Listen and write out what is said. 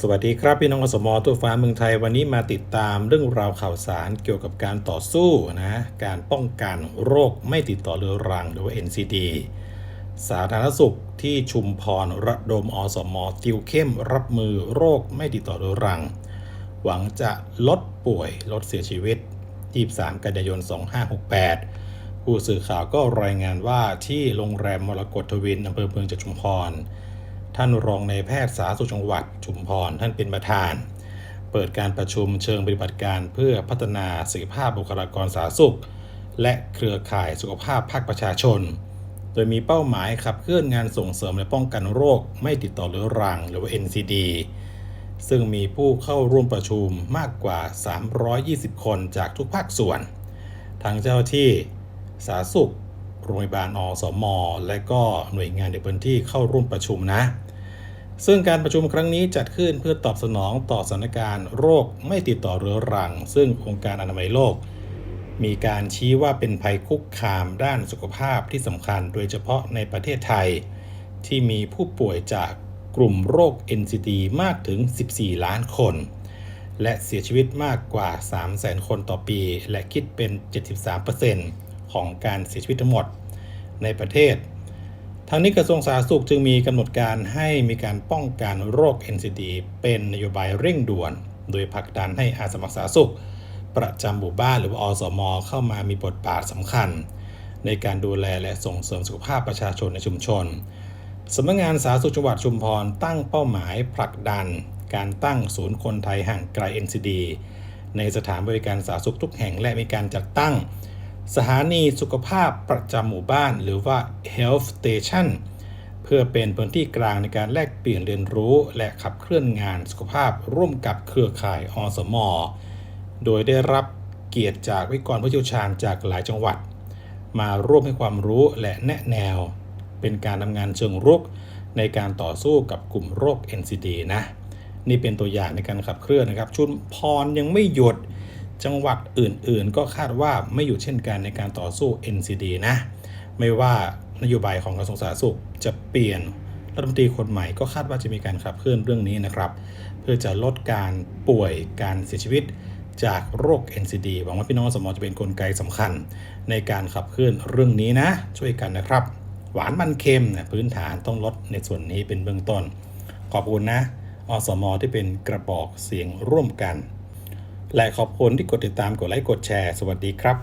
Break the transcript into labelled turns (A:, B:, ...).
A: สวัสดีครับพี่น้องอสมทั่วฟ้าเมืองไทยวันนี้มาติดตามเรื่องราวข่าวสารเกี่ยวกับการต่อสู้นะการป้องกันโรคไม่ติดต่อเรื้อรังหรือว่า NCD สาธารณสุขที่ชุมพรระดมอสมติวเข้มรับมือโรคไม่ติดต่อเรื้อรัง หวังจะลดป่วยลดเสียชีวิต 23 กันยายน 2568 ผู้สื่อข่าวก็รายงานว่าที่โรงแรมมรกตทวินอำเภอเมืองจังหวัดชุมพร ท่านรองในแพทย์สาธารณสุขจังหวัดชุมพร ท่านเป็นประธาน เปิดการประชุมเชิงปฏิบัติการเพื่อพัฒนาศักยภาพบุคลากรสาธารณสุข และเครือข่ายสุขภาพภาคประชาชน โดยมีเป้าหมายขับเคลื่อนงานส่งเสริมและป้องกันโรค ไม่ติดต่อเรื้อรังหรือว่า NCD ซึ่งมีผู้เข้าร่วมประชุมมากกว่า 320 คนจากทุกภาคส่วน ทั้งเจ้าที่สาธารณสุข โรงพยาบาลอสมและก็หน่วยงานในพื้นที่เข้าร่วมประชุมนะ ซึ่งการประชุมครั้งนี้จัดขึ้นเพื่อตอบสนองต่อสถานการณ์โรคไม่ติดต่อเรื้อรัง ซึ่งองค์การอนามัยโลก มีการชี้ว่าเป็นภัยคุกคามด้านสุขภาพที่สำคัญ โดยเฉพาะในประเทศไทย ที่มีผู้ป่วยจากกลุ่มโรค NCD มากถึง 14 ล้านคน และเสียชีวิตมากกว่า 300,000 คนต่อปี และคิดเป็น 73% ของการเสียชีวิตทั้งหมดในประเทศทางนี้กระทรวงสาธารณสุขจึงมีกำหนดการให้มีการป้องกันโรค NCD เป็นนโยบายเร่งด่วน โดยผลักดันให้อาสาสมัครสาธารณสุข ประจำหมู่บ้านหรือว่าอสม เข้ามามีบทบาทสำคัญ ในการดูแลและส่งเสริมสุขภาพประชาชนในชุมชนสำนักงานสาธารณสุขจังหวัดชุมพรตั้งเป้าหมายผลักดัน การตั้งศูนย์คนไทยห่างไกล NCD ในสถานบริการสาธารณสุขทุกแห่งและมีการจัดตั้ง สถานีสุขภาพประจำหมู่บ้านหรือว่า health station เพื่อเป็นพื้นที่กลางในการแลกเปลี่ยนเรียนรู้และขับเคลื่อนงานสุขภาพร่วมกับเครือข่ายอสมอโดยได้รับเกียรติจากวิกรผู้เชี่ยวชาญจากหลายจังหวัด มาร่วมให้ความรู้และแนะแนว เป็นการทำงานเชิงรุกในการต่อสู้กับกลุ่มโรค NCD นะ นี่เป็นตัวอย่างในการขับเคลื่อนนะครับ ชุมพรยังไม่หยุด จังหวัดอื่นๆ ก็คาดว่าไม่หยุดเช่นกันในการต่อสู้ NCD นะ ไม่ว่านโยบายของกระทรวงสาธารณสุขจะเปลี่ยนรัฐมนตรีคนใหม่ก็คาดว่าจะมีการขับเคลื่อนเรื่องนี้นะครับ เพื่อจะลดการป่วยการเสียชีวิตจากโรค NCD หวังว่าพี่น้องสมอจะเป็นนกลไกสำคัญ ในการขับเคลื่อนเรื่องนี้นะ ช่วยกันนะครับ หวานมันเค็มนะพื้นฐานต้องลดในส่วนนี้เป็นเบื้องต้น ขอบคุณนะอสมอที่เป็นกระบอกเสียงร่วมกัน และขอบคุณที่กดติดตามกดไลค์กดแชร์ สวัสดีครับ